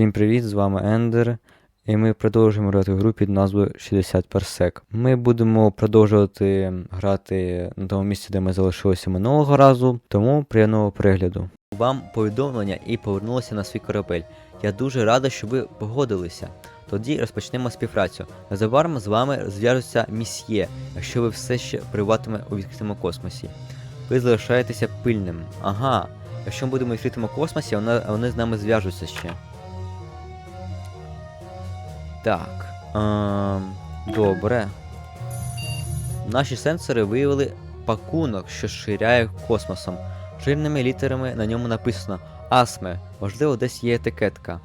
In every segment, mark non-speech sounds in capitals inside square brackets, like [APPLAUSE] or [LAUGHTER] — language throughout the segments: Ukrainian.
Всім привіт, з вами Ендер. І ми продовжуємо грати гру під назвою 60 Парсек. Ми будемо продовжувати грати на тому місці, де ми залишилися минулого разу, тому приємного перегляду. Вам повідомлення і повернулися на свій корабель. Я дуже рада, що ви погодилися. Тоді розпочнемо співпрацю. Незабаром з вами зв'яжуться місьє, якщо ви все ще перебуватиме у відкритому космосі. Ви залишаєтеся пильним. Ага. Якщо ми будемо у відкритому космосі, вони, вони з нами зв'яжуться ще. Так. Ем, добре. Наші сенсори виявили пакунок, що ширяє космосом. Жирними літерами на ньому написано Асме. Можливо, десь є етикетка.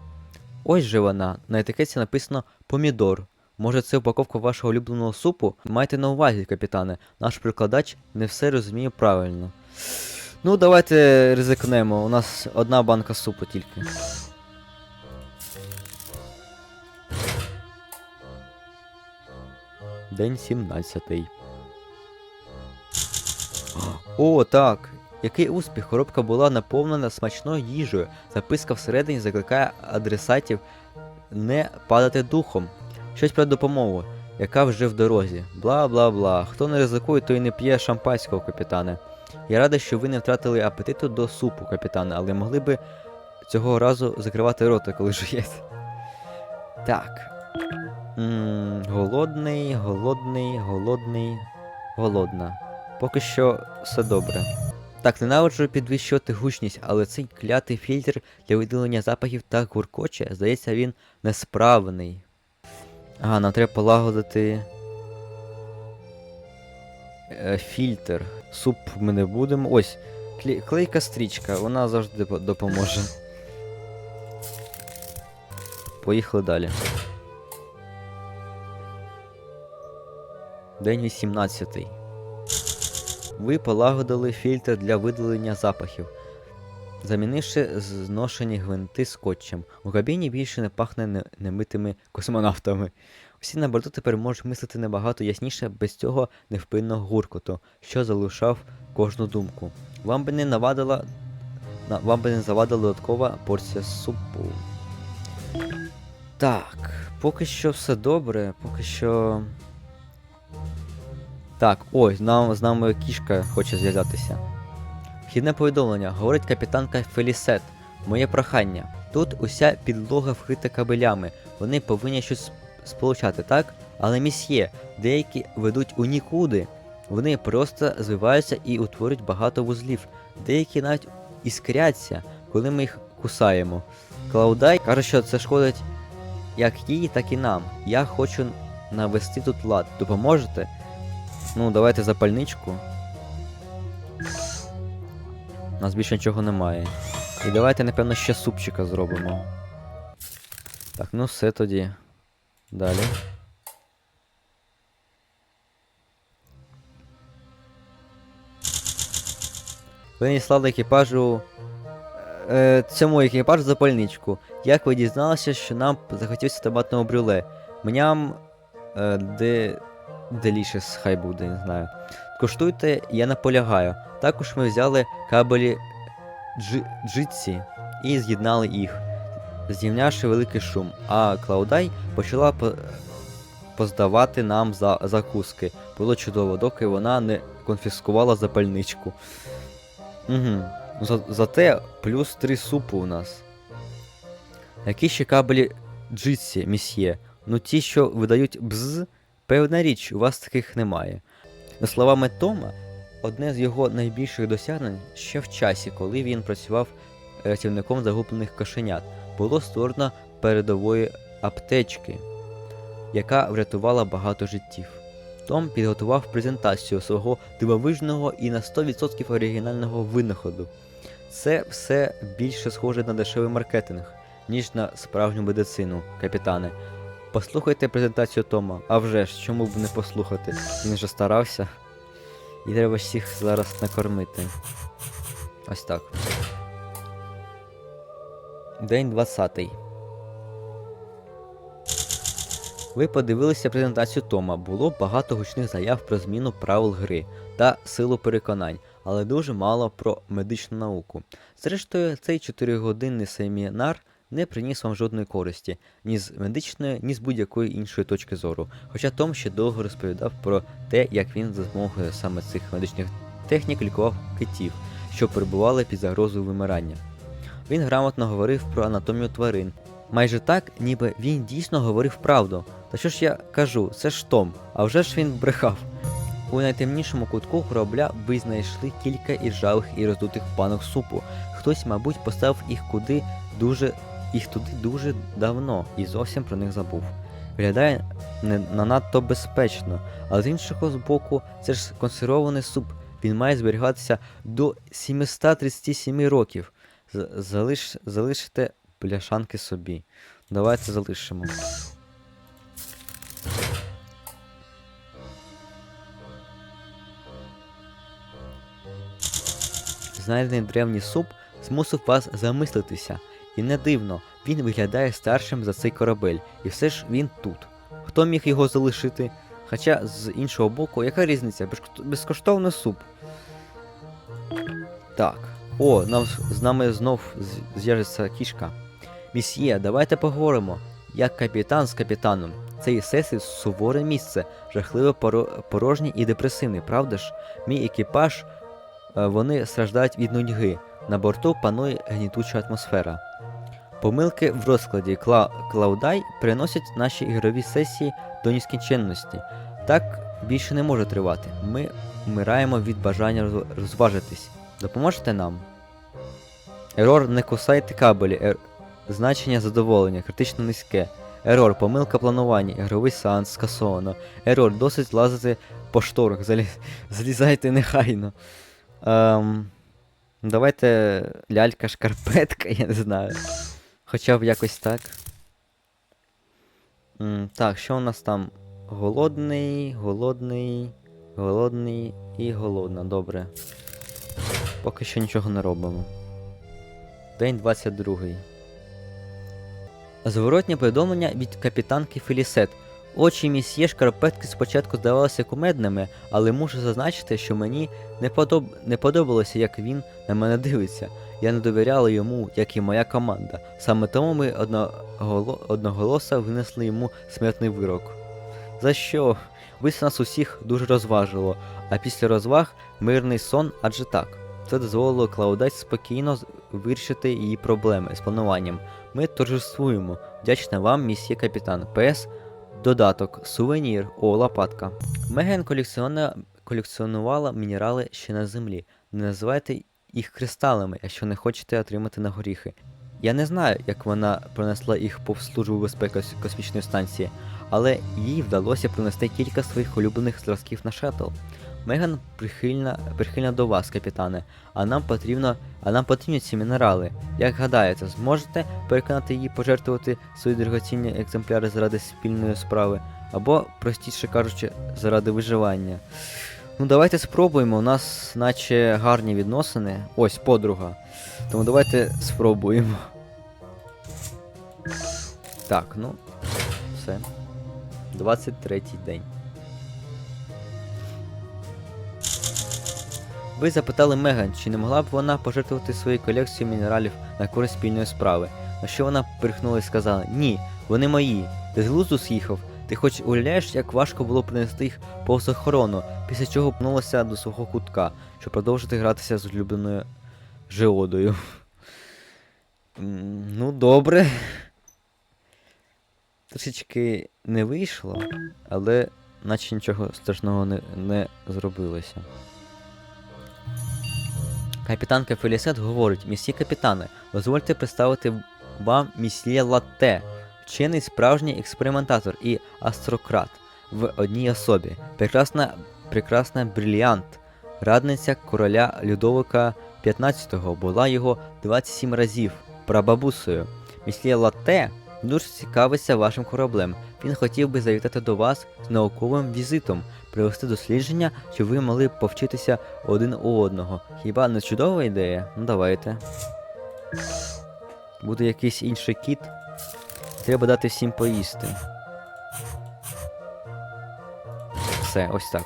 Ось же вона. На етикетці написано помідор. Може, це упаковка вашого улюбленого супу? Майте на увазі, капітане. Наш прикладач не все розуміє правильно. Ну, давайте ризикнемо. У нас одна банка супу тільки. День 17. О, так. Який успіх! Коробка була наповнена смачною їжею. Записка всередині закликає адресатів не падати духом. Щось про допомогу, яка вже в дорозі. Бла бла бла. Хто не ризикує, той не п'є шампанського, капітане. Я радий, що ви не втратили апетиту до супу, капітане, але могли би цього разу закривати рота, коли жуєте. Так. М, голодний, голодний, голодний, голодна. Поки що все добре. Так, ненавиджу підвищувати гучність, але цей клятий фільтр для видалення запахів так гуркоче, здається, він несправний. Ага, нам треба полагодити. Е, фільтр. Суп ми не будемо. Ось, клей- клейка стрічка, вона завжди допоможе. [LAUGHS] Поїхали далі. День 18. Ви полагодили фільтр для видалення запахів, замінивши зношені гвинти скотчем. У кабіні більше не пахне немитими космонавтами. Усі на борту тепер можуть мислити набагато ясніше без цього невпинного гуркоту, що залишав кожну думку. Вам би не навадила. Вам би не завадила додаткова порція супу. Так, поки що все добре, поки що. Так, ой, з нам, з нами кішка хоче зв'язатися. Вхідне повідомлення, говорить капітанка Фелісет. Моє прохання. Тут уся підлога вкрита кабелями. Вони повинні щось сполучати, так? Але місьє, деякі ведуть у нікуди. Вони просто звиваються і утворюють багато вузлів. Деякі навіть іскряться, коли ми їх кусаємо. Клаудай каже, що це шкодить як їй, так і нам. Я хочу навести тут лад. Допоможете? Ну, давайте запальничку. У нас більше нічого немає. І давайте, напевно, ще супчика зробимо. Так, ну все тоді. Далі. Надіслали екіпажу. Е, цьому екіпажу запальничку. Як ви дізналися, що нам захотілося томатного брюле? Мням. Е, де. Делішес, хай буде, не знаю. Коштуйте, я наполягаю. Також ми взяли кабелі джи, джитсі і з'єднали їх, з'явнявши великий шум, а Клаудай почала по, поздавати нам за закуски. Було чудово, доки вона не конфіскувала запальничку. Угу. За, зате плюс три супу у нас. Які ще кабелі джитсі, місьє? Ну ті, що видають бз, певна річ, у вас таких немає. За словами Тома, одне з його найбільших досягнень ще в часі, коли він працював рятівником загублених кошенят, було створено передової аптечки, яка врятувала багато життів. Том підготував презентацію свого дивовижного і на 100% оригінального винаходу. Це все більше схоже на дешевий маркетинг, ніж на справжню медицину, капітане. Послухайте презентацію Тома. А вже ж, чому б не послухати? Він же старався. І треба всіх зараз накормити. Ось так. День 20. Ви подивилися презентацію Тома. Було багато гучних заяв про зміну правил гри та силу переконань, але дуже мало про медичну науку. Зрештою, цей 4-годинний семінар не приніс вам жодної користі, ні з медичної, ні з будь-якої іншої точки зору. Хоча Том ще довго розповідав про те, як він за допомогою саме цих медичних технік лікував китів, що перебували під загрозою вимирання. Він грамотно говорив про анатомію тварин. Майже так, ніби він дійсно говорив правду. Та що ж я кажу, це ж Том, а вже ж він брехав. У найтемнішому кутку корабля ви знайшли кілька іржавих і роздутих банок супу. Хтось, мабуть, поставив їх куди дуже їх туди дуже давно і зовсім про них забув. Виглядає не на надто безпечно, але з іншого боку, це ж консервований суп. Він має зберігатися до 737 років. Залиш, залишите пляшанки собі. Давайте залишимо. Знайдений древній суп змусив вас замислитися. І не дивно, він виглядає старшим за цей корабель, і все ж він тут. Хто міг його залишити? Хоча з іншого боку, яка різниця? Безкошт- Безкоштовний суп. Так. О, нам, з нами знов з- зв'яжеться кішка. Місьє, давайте поговоримо. Як капітан з капітаном. Цей сесід суворе місце, жахливо поро- порожнє і депресивне, правда ж? Мій екіпаж, е, вони страждають від нудьги. На борту панує гнітуча атмосфера. Помилки в розкладі Кла... Клаудай приносять наші ігрові сесії до нескінченності. Так більше не може тривати. Ми вмираємо від бажання розважитись. Допоможете нам? Ерор не кусайте кабелі. Ер... Значення задоволення, критично низьке. Ерор, помилка планування, ігровий сеанс скасовано. Ерор, досить лазити по шторах, залі... злізайте нехайно. Ем... Давайте лялька шкарпетка, [LAUGHS] я не знаю. Хоча б якось так. М, так, що у нас там? Голодний, голодний, голодний і голодна. Добре. Поки що нічого не робимо. День 22. Зворотнє повідомлення від капітанки Фелісет. Очі місьє шкарпетки спочатку здавалися кумедними, але мушу зазначити, що мені не, подоб... не подобалося, як він на мене дивиться. Я не довіряла йому, як і моя команда. Саме тому ми одноголо... одноголоса винесли йому смертний вирок. За що? Вис нас усіх дуже розважило, а після розваг мирний сон, адже так. Це дозволило Клаудать спокійно вирішити її проблеми з плануванням. Ми торжествуємо. Вдячна вам, місьє капітан. ПС Додаток, сувенір, о, лопатка. Меген колекціонувала мінерали ще на землі. Не називайте їх кристалами, якщо не хочете отримати на горіхи. Я не знаю, як вона пронесла їх повз службу безпеки космічної станції, але їй вдалося принести кілька своїх улюблених зразків на шаттл. Меган прихильна, прихильна до вас, капітане, а нам потрібно, а нам потрібні ці мінерали. Як гадаєте, зможете переконати її пожертвувати свої дорогоцінні екземпляри заради спільної справи, або, простіше кажучи, заради виживання. Ну, давайте спробуємо. У нас наче гарні відносини. Ось подруга. Тому давайте спробуємо. Так, ну, все. 23 день. Ви запитали Меган, чи не могла б вона пожертвувати свою колекцію мінералів на користь спільної справи. На що вона прихнула і сказала: Ні, вони мої. Ти з глузду з'їхав. Ти хоч уявляєш, як важко було принести їх повз охорону, після чого пнулася до свого кутка, щоб продовжити гратися з улюбленою Жеодою. Ну, добре. Трішечки не вийшло, але наче нічого страшного не, не зробилося. Капітанка Фелісет говорить, місьє капітане, дозвольте представити вам місьє Латте, вчений справжній експериментатор і астрократ в одній особі. Прекрасна, прекрасна брильянт, радниця короля Людовика XV була його 27 разів прабабусею. Місьє Латте дуже цікавиться вашим кораблем. Він хотів би завітати до вас з науковим візитом, провести дослідження, щоб ви могли повчитися один у одного. Хіба не чудова ідея? Ну давайте. Буде якийсь інший кіт. Треба дати всім поїсти. Все, ось так.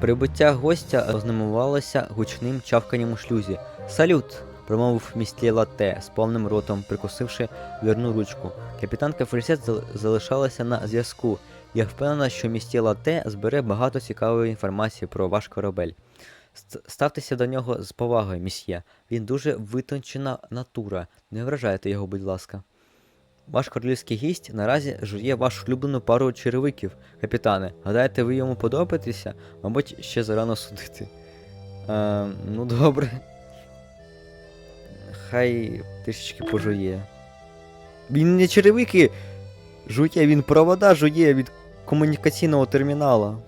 Прибуття гостя ознамувалося гучним чавканням у шлюзі. Салют! промовив містлі латте з повним ротом, прикусивши дверну ручку. Капітанка зал- залишалася на зв'язку. Я впевнена, що місті латте збере багато цікавої інформації про ваш корабель. Ст- Ставтеся до нього з повагою, місьє. Він дуже витончена натура. Не вражайте його, будь ласка. Ваш королівський гість наразі жує вашу улюблену пару черевиків, капітане. Гадаєте, ви йому подобаєтеся? Мабуть, ще зарано судити. Е, ну добре. Хай трішечки пожує. Він не черевики жує, він провода жує від комунікаційного термінала.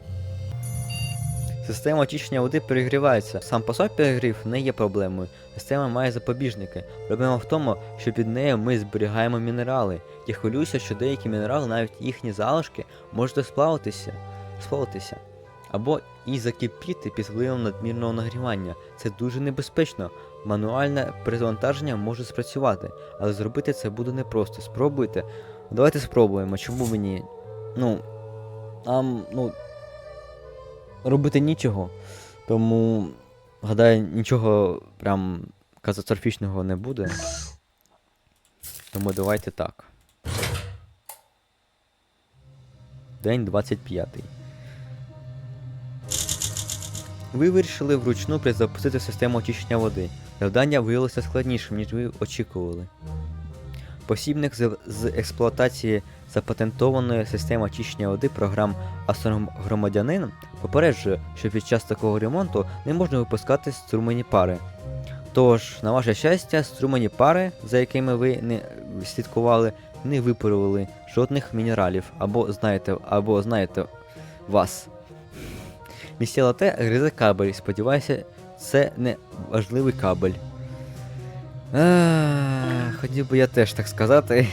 Система очищення води перегрівається. Сам по собі перегрів не є проблемою. Система має запобіжники. Проблема в тому, що під нею ми зберігаємо мінерали. Я хвилююся, що деякі мінерали, навіть їхні залишки, можуть сплавитися, сплавитися. Або і закипіти під впливом надмірного нагрівання. Це дуже небезпечно. Мануальне перезавантаження може спрацювати, але зробити це буде непросто. Спробуйте. Давайте спробуємо. Чому мені? Ну. Нам, ну. Робити нічого. Тому, гадаю, нічого прям катастрофічного не буде. Тому давайте так. День 25. Ви вирішили вручну запустити систему очищення води. Завдання виявилося складнішим, ніж ви очікували. Посібник з експлуатації запатентованої системи очищення води програм Астромгромадянин попереджує, що під час такого ремонту не можна випускати струмені пари. Тож, на ваше щастя, струмені пари, за якими ви не слідкували, не випарували жодних мінералів, або знаєте, або знаєте вас. Місія Лате гризе кабель. Сподіваюся, це не важливий кабель. А, хотів би я теж так сказати.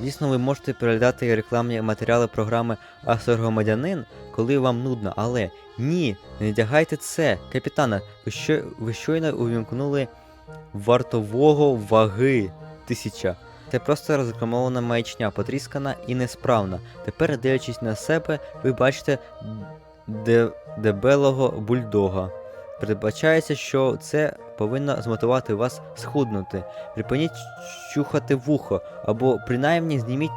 Звісно, ви можете переглядати рекламні матеріали програми Астрогромадянин, коли вам нудно, але ні, не надягайте це, капітана. Ви, що, ви щойно увімкнули вартового ваги тисяча. Це просто розрекламована маячня, потріскана і несправна. Тепер, дивлячись на себе, ви бачите де, дебелого бульдога. Передбачається, що це повинно змотивувати вас схуднути. Припиніть чухати вухо, або принаймні зніміть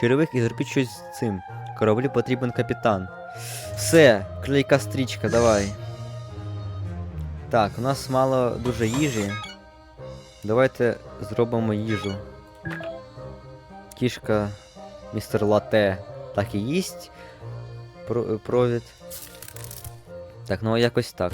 черевик і зробіть щось з цим. Кораблю потрібен капітан. Все, клейка стрічка, давай. Так, у нас мало дуже їжі. Давайте зробимо їжу. Кішка містер Лате так і їсть про- провід. Так, ну якось так.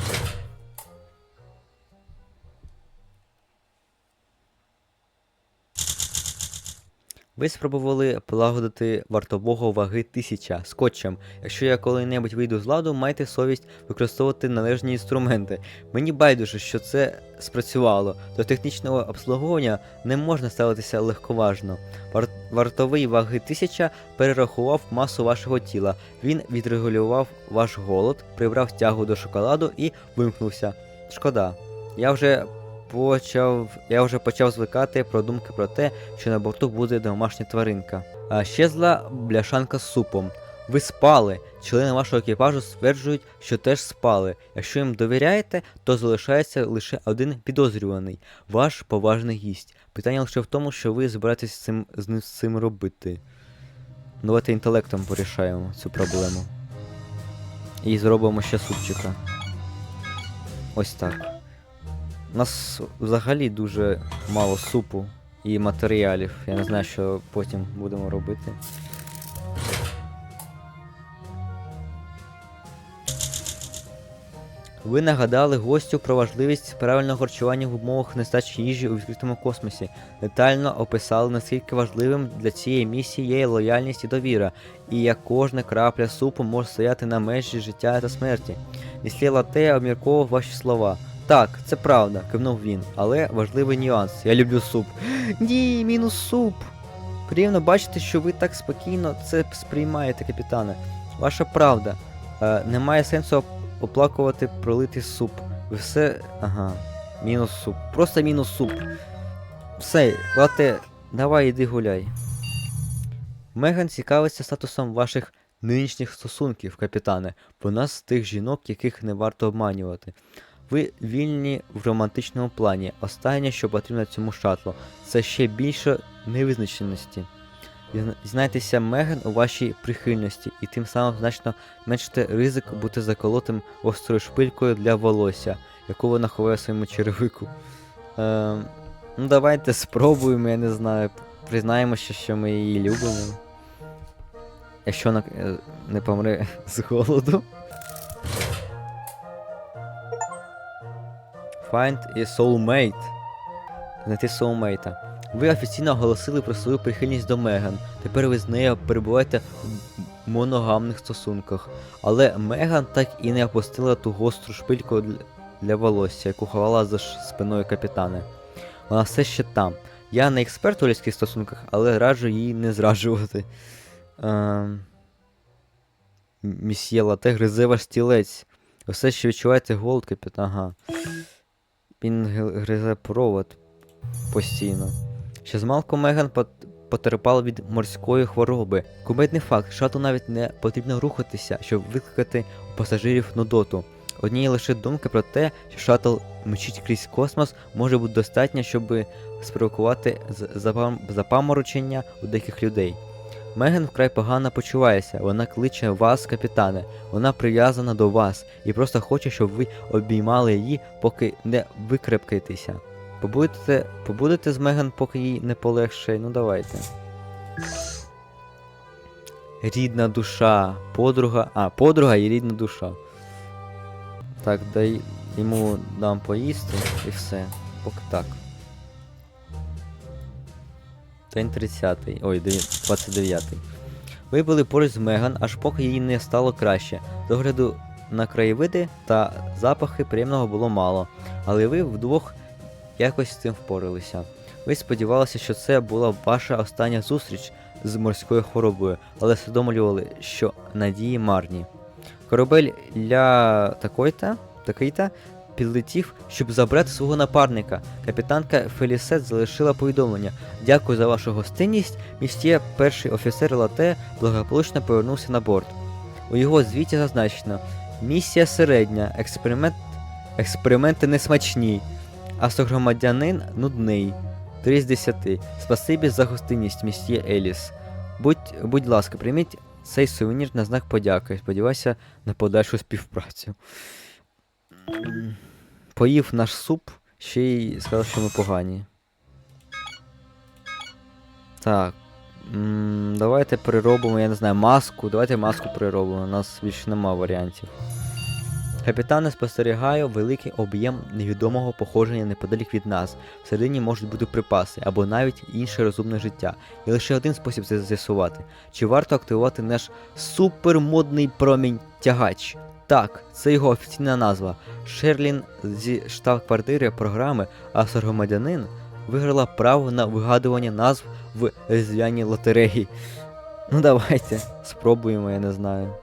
Ви спробували полагодити вартового ваги 1000 скотчем. Якщо я коли-небудь вийду з ладу, майте совість використовувати належні інструменти. Мені байдуже, що це спрацювало. До технічного обслуговування не можна ставитися легковажно. Вар- Вартовий ваги 1000 перерахував масу вашого тіла. Він відрегулював ваш голод, прибрав тягу до шоколаду і вимкнувся. Шкода. Я вже почав. Я вже почав звикати про думки про те, що на борту буде домашня тваринка. А щезла бляшанка з супом. Ви спали. Члени вашого екіпажу стверджують, що теж спали. Якщо їм довіряєте, то залишається лише один підозрюваний ваш поважний гість. Питання лише в тому, що ви збираєтесь з цим, з ним- з цим робити. Ну, Давайте інтелектом порішаємо цю проблему. І зробимо ще супчика. Ось так. У нас взагалі дуже мало супу і матеріалів. Я не знаю, що потім будемо робити. Ви нагадали гостю про важливість правильного харчування в умовах нестачі їжі у відкритому космосі. Детально описали, наскільки важливим для цієї місії є лояльність і довіра, і як кожна крапля супу може стояти на межі життя та смерті. Міслі Латея обмірковував ваші слова. Так, це правда, кивнув він, але важливий нюанс. Я люблю суп. [GASPS] Ні, мінус суп. Приємно бачити, що ви так спокійно це сприймаєте, капітане. Ваша правда. Е, немає сенсу оплакувати пролитий суп. Ви все. Ага. Мінус суп. Просто мінус суп. Все, лате, давай іди гуляй. Меган цікавиться статусом ваших нинішніх стосунків, капітане, вона з тих жінок, яких не варто обманювати. Ви вільні в романтичному плані. Останнє, що потрібно цьому шатлу, це ще більше невизначеності. Зна- Знайтеся Меган у вашій прихильності і тим самим значно меншите ризик бути заколотим острою шпилькою для волосся, яку вона ховає в своєму черевику. Ем, ну давайте спробуємо, я не знаю. Признаємося, що ми її любимо. Якщо вона е, не помре з голоду. Find a soulmate. Знайти соулмейта. Ви офіційно оголосили про свою прихильність до Меган. Тепер ви з нею перебуваєте в моногамних стосунках. Але Меган так і не опустила ту гостру шпильку для, волосся, яку ховала за спиною капітана. Вона все ще там. Я не експерт у людських стосунках, але раджу її не зраджувати. Ем... Місьє Лате гризе ваш стілець. Ви все ще відчуваєте голод, капітан. Ага. Він гризе провод постійно. Ще змалку Меган пот- потерпала від морської хвороби. Кумедний факт, шату навіть не потрібно рухатися, щоб викликати у пасажирів нудоту. Однієї лише думки про те, що шатл мчить крізь космос, може бути достатньо, щоб спровокувати запам- запаморочення у деяких людей. Меган вкрай погано почувається, вона кличе вас, капітане, вона прив'язана до вас і просто хоче, щоб ви обіймали її, поки не викрепкаєтеся. Побудете, побудете з Меган, поки їй не полегше, ну давайте. Рідна душа, подруга. А, подруга і рідна душа. Так, дай йому дам поїсти і все. Поки так. День 30. Ой, 29. Ви були поруч з Меган, аж поки їй не стало краще. З огляду на краєвиди та запахи приємного було мало, але ви вдвох якось з цим впоралися. Ви сподівалися, що це була ваша остання зустріч з морською хворобою, але усвідомлювали, що надії марні. Корабель ля такой-то, такий-то підлетів, щоб забрати свого напарника. Капітанка Фелісет залишила повідомлення. Дякую за вашу гостинність. Містє перший офіцер Лате благополучно повернувся на борт. У його звіті зазначено: місія середня, експеримент... експерименти несмачні, астрогромадянин нудний. 3 з 10. Спасибі за гостинність, містє Еліс. Будь, будь ласка, прийміть цей сувенір на знак подяки. Сподіваюся на подальшу співпрацю. Поїв наш суп, ще й сказав, що ми погані. Так. Давайте переробимо, я не знаю, маску. Давайте маску переробимо, у нас більше нема варіантів. Капітане спостерігаю великий об'єм невідомого походження неподалік від нас. Всередині можуть бути припаси або навіть інше розумне життя. І лише один спосіб це з'ясувати: чи варто активувати наш супермодний промінь тягач. Так, це його офіційна назва. Шерлін зі штаб-квартири програми Астрогромадянин виграла право на вигадування назв в різдвяній лотереї. Ну давайте, спробуємо, я не знаю.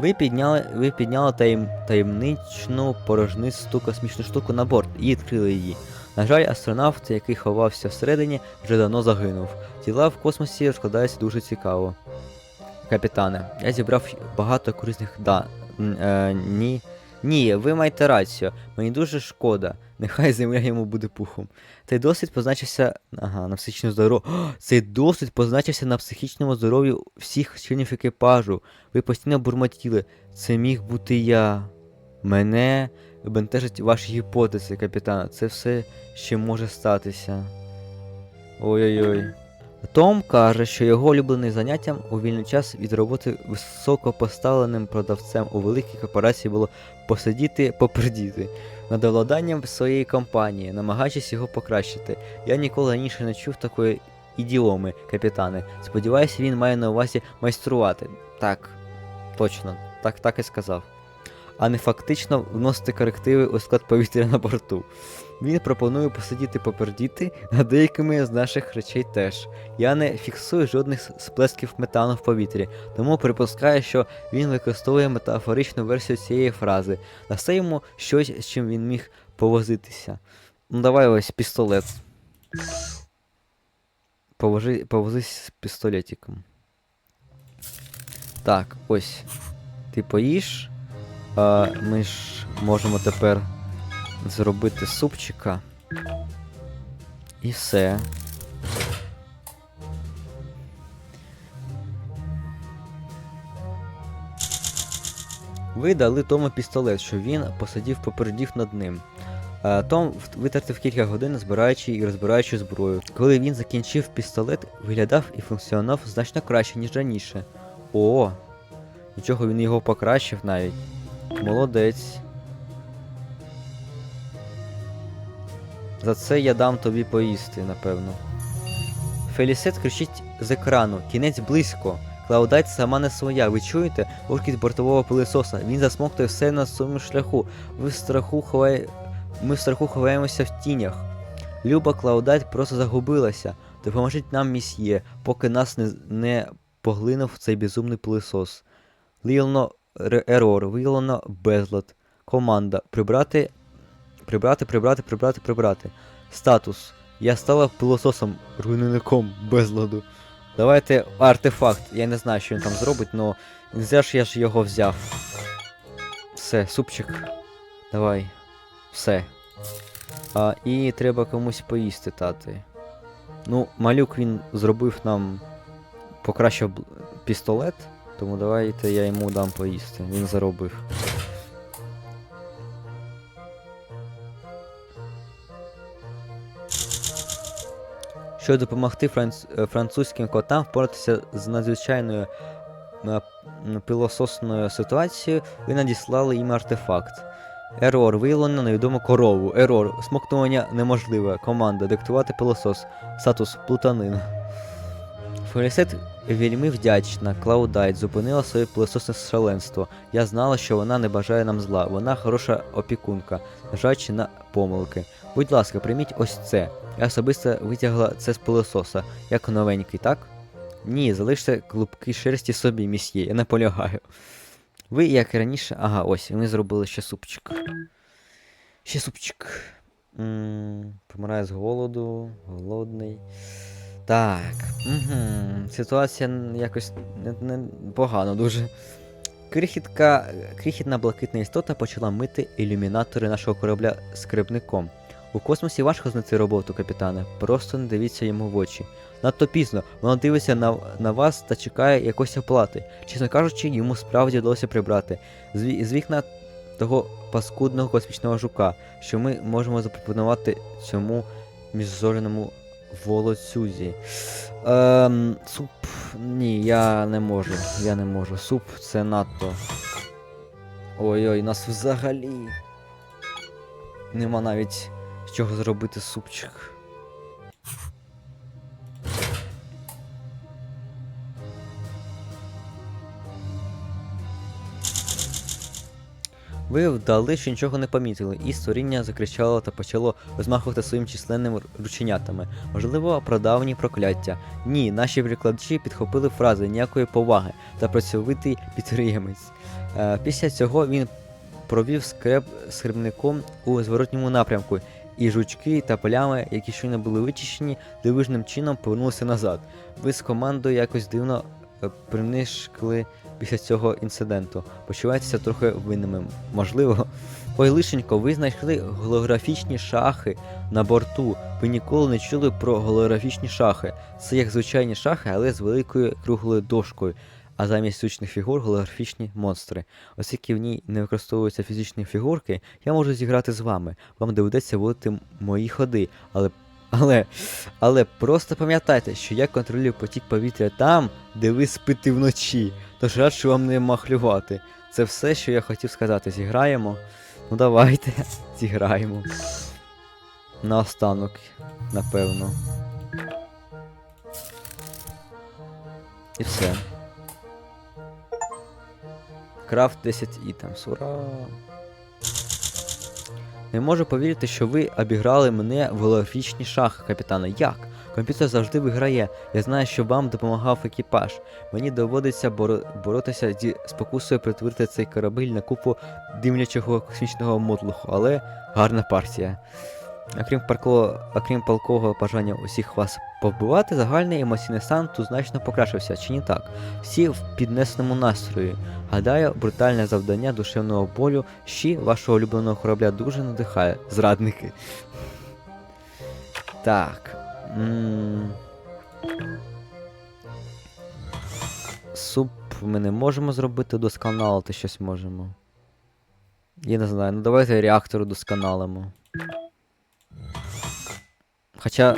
Ви підняли, ви підняли таєм, таємничну порожнисту космічну штуку на борт і відкрили її. На жаль, астронавт, який ховався всередині, вже давно загинув. Тіла в космосі розкладаються дуже цікаво. Капітане, я зібрав багато корисних да. Е, ні. Ні, ви маєте рацію. Мені дуже шкода. Нехай земля йому буде пухом. Цей досвід позначився. Ага, на психічному здоров'ю. Цей досвід позначився на психічному здоров'ю всіх членів екіпажу. Ви постійно бурмотіли. Це міг бути я. Мене бентежать ваші гіпотези, капітана. Це все ще може статися. Ой-ой-ой. Том каже, що його улюбленим заняттям у вільний час від роботи високопоставленим продавцем у великій корпорації було посидіти, попердіти над обладанням своєї компанії, намагаючись його покращити. Я ніколи раніше не чув такої ідіоми, капітане. Сподіваюся, він має на увазі майструвати. Так, точно, так, так і сказав. А не фактично вносити корективи у склад повітря на борту. Він пропонує посидіти попердіти над деякими з наших речей теж. Я не фіксую жодних сплесків метану в повітрі, тому припускаю, що він використовує метафоричну версію цієї фрази. Дасте йому щось, з чим він міг повозитися. Ну давай ось пістолет. Повожи, повозись з пістолетиком. Так, ось. Ти поїш. А ми ж можемо тепер зробити супчика. І все. Ви дали Тому пістолет, що він посидів попередів над ним. Том витратив кілька годин, збираючи і розбираючи зброю. Коли він закінчив пістолет, виглядав і функціонував значно краще, ніж раніше. О, нічого він його покращив навіть. Молодець. За це я дам тобі поїсти, напевно. Фелісет кричить з екрану. Кінець близько. Клаудайт сама не своя. Ви чуєте? Гуркіт бортового пилисоса. Він засмоктує все на своєму шляху. Ви страху ховає... Ми в страху ховаємося в тінях. Люба Клаудайт просто загубилася. Допоможіть нам, місьє, поки нас не, не поглинув цей безумний пилисос. Ре- ерор, виявлено безлад. Команда. Прибрати. Прибрати, прибрати, прибрати, прибрати. Статус. Я стала пилососом, руйнівником безладу. Давайте артефакт. Я не знаю, що він там зробить, але нельзя ж я ж його взяв. Все, супчик. Давай. Все. А, і треба комусь поїсти, тати. Ну, малюк він зробив нам покращив пістолет, тому давайте я йому дам поїсти. Він заробив. Щоб допомогти франц... е, французьким котам впоратися з надзвичайною е, пилососною ситуацією, ви надіслали їм артефакт. Ерор, виявлено невідому корову. Ерор, смоктування неможливе. Команда, диктувати пилосос. Статус плутанина. Фелісет вельми вдячна. Клаудайт зупинила своє пилососне шаленство. Я знала, що вона не бажає нам зла. Вона хороша опікунка, зважаючи на помилки. Будь ласка, прийміть ось це. Я особисто витягла це з пилососа, як новенький, так? Ні, залиште клубки шерсті собі, місьє, я наполягаю. Ви, як і раніше. Ага, ось, ми зробили ще супчик. Ще супчик. м помирає з голоду, голодний. Так. Угу. Ситуація якось не, не погано дуже. Крихітка, крихітна блакитна істота почала мити ілюмінатори нашого корабля скрипником. У космосі важко знайти роботу, капітане. Просто не дивіться йому в очі. Надто пізно, воно дивиться на, на вас та чекає якоїсь оплати. Чесно кажучи, йому справді вдалося прибрати з, з вікна того паскудного космічного жука, що ми можемо запропонувати цьому міжзоряному волоцюзі. Ем, суп. Ні, я не можу. Я не можу. Суп це надто. Ой-ой, нас взагалі. Нема навіть з чого зробити супчик. Ви вдали, що нічого не помітили, і створіння закричало та почало розмахувати своїм численними рученятами. Можливо, прадавні прокляття. Ні, наші перекладачі підхопили фрази ніякої поваги та працьовитий підприємець. Е, після цього він провів скреп скребником у зворотньому напрямку, і жучки та полями, які щойно були вичищені, дивижним чином повернулися назад. Ви з командою якось дивно е, принишкли після цього інциденту. Почуваєтеся трохи винними. Можливо. Ой, лишенько, ви знайшли голографічні шахи на борту. Ви ніколи не чули про голографічні шахи. Це як звичайні шахи, але з великою круглою дошкою. А замість сучних фігур голографічні монстри. Оскільки в ній не використовуються фізичні фігурки, я можу зіграти з вами. Вам доведеться водити мої ходи, але. Але, але просто пам'ятайте, що я контролюю потік повітря там, де ви спите вночі. Тож раджу вам не махлювати. Це все, що я хотів сказати. Зіграємо. Ну давайте, [LAUGHS] зіграємо. Наостанок, напевно. І все. Крафт 10 ітемс. Ура! Не можу повірити, що ви обіграли мене в голографічні шахи, капітане. Як? Комп'ютер завжди виграє. Я знаю, що вам допомагав екіпаж. Мені доводиться боро- боротися зі спокусою притворити цей корабель на купу димлячого космічного мотлуху, але гарна партія. Окрім, парко... окрім палкого бажання усіх вас повбивати, загальний емоційний стан тут значно покращився, чи не так? Всі в піднесеному настрої. Гадаю, брутальне завдання душевного болю щі вашого улюбленого корабля дуже надихає. Зрадники. Так. Суп ми не можемо зробити удосконалити щось можемо. Я не знаю, ну давайте реактор удосконалимо. Хоча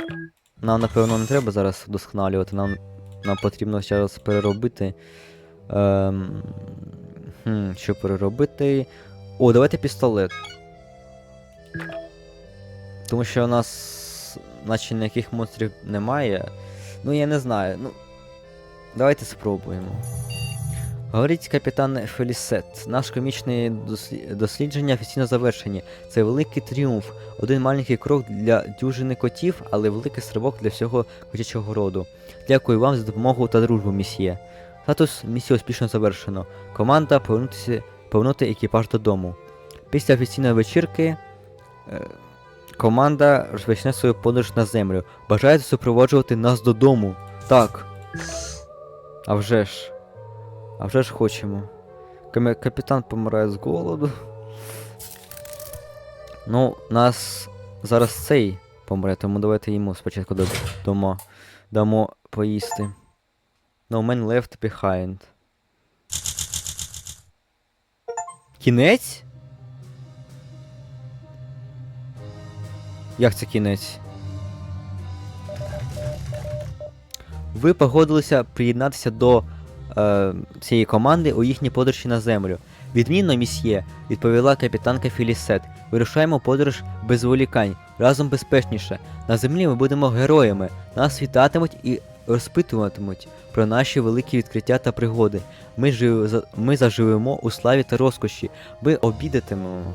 нам, напевно, не треба зараз вдосконалювати, нам, нам потрібно зараз переробити. Ем, хм, що переробити? О, давайте пістолет. Тому що у нас наче ніяких монстрів немає. Ну я не знаю. Ну. Давайте спробуємо. Говорить капітан Фелісет. Наш комічне дослідження офіційно завершені. Це великий тріумф. Один маленький крок для дюжини котів, але великий стрибок для всього котячого роду. Дякую вам за допомогу та дружбу, місьє. Статус місії успішно завершено. Команда повернутися, повернути екіпаж додому. Після офіційної вечірки е, команда розпочне свою подорож на землю. Бажаєте супроводжувати нас додому? Так. А вже ж. А вже ж хочемо. Капітан помирає з голоду. Ну, нас зараз цей помре, тому давайте йому спочатку дамо, дамо поїсти. No man left behind. Кінець? Як це кінець? Ви погодилися приєднатися до е, цієї команди у їхній подорожі на землю. Відмінно, місьє, відповіла капітанка Філісет. Вирушаємо подорож без зволікань, разом безпечніше. На землі ми будемо героями, нас вітатимуть і розпитуватимуть про наші великі відкриття та пригоди. Ми, жив... ми заживемо у славі та розкоші, ми обідатимемо,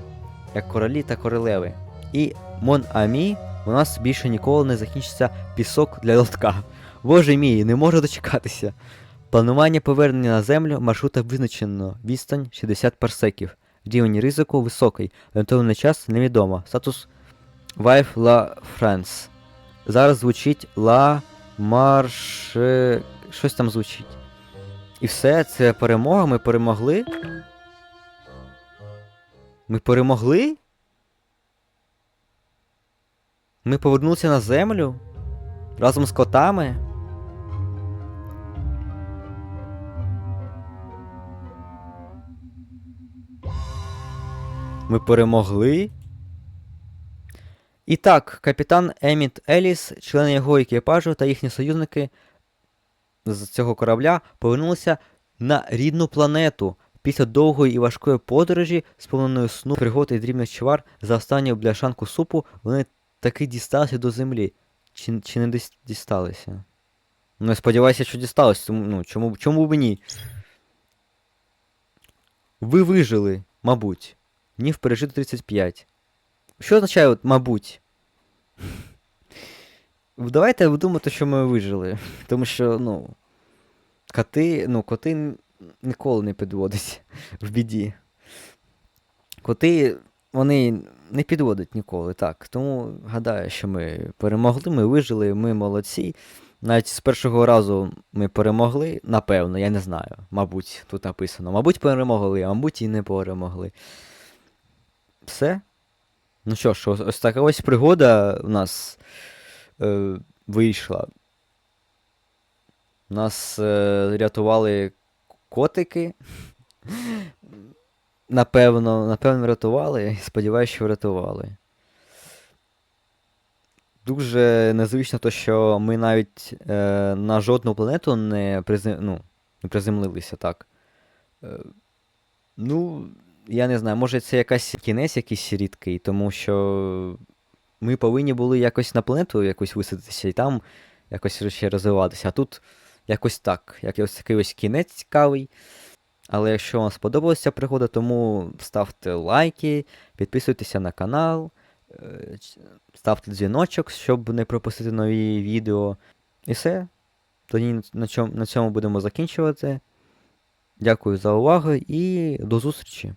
як королі та королеви. І Мон Амі, у нас більше ніколи не закінчиться пісок для лотка. Боже мій, не можу дочекатися. Планування повернення на землю маршрута визначено. Відстань 60 парсеків. Рівень ризику високий. Орієнтовний час невідомо. Статус Wife La France. Зараз звучить La Marche... Щось там звучить. І все, це перемога. Ми перемогли. Ми перемогли? Ми повернулися на землю? Разом з котами? Ми перемогли. І так, капітан Еміт Еліс, члени його екіпажу та їхні союзники з цього корабля повернулися на рідну планету. Після довгої і важкої подорожі, сповненої сну, пригод і дрібних чвар, за останню бляшанку супу вони таки дісталися до землі. Чи, чи не дісталися? Ну, я сподіваюся, що дісталися, ну, чому, чому б ні? Ви вижили, мабуть. Днів пережити 35. Що означає, от, мабуть? [LAUGHS] Давайте думати, що ми вижили. [LAUGHS] Тому що, ну. Коти, ну, коти ніколи не підводять [LAUGHS] в біді. Коти, вони не підводять ніколи, так. Тому гадаю, що ми перемогли, ми вижили, ми молодці. Навіть з першого разу ми перемогли, напевно, я не знаю. Мабуть, тут написано. Мабуть, перемогли, а мабуть, і не перемогли. Все? Ну що ж, ось, така ось пригода у нас е, вийшла. Нас е, рятували котики. [LAUGHS] Напевно, напевно, врятували. Сподіваюся, що врятували. Дуже незвично то, що ми навіть е, на жодну планету не, призем... ну, не приземлилися так. Е, ну, я не знаю, може це якась кінець якийсь рідкий, тому що ми повинні були якось на планету якось висадитися і там якось ще розвиватися. А тут якось так, якось такий ось кінець цікавий. Але якщо вам сподобалася пригода, тому ставте лайки, підписуйтеся на канал, е, ставте дзвіночок, щоб не пропустити нові відео. І все. Тоді на цьому будемо закінчувати. Дякую за увагу і до зустрічі!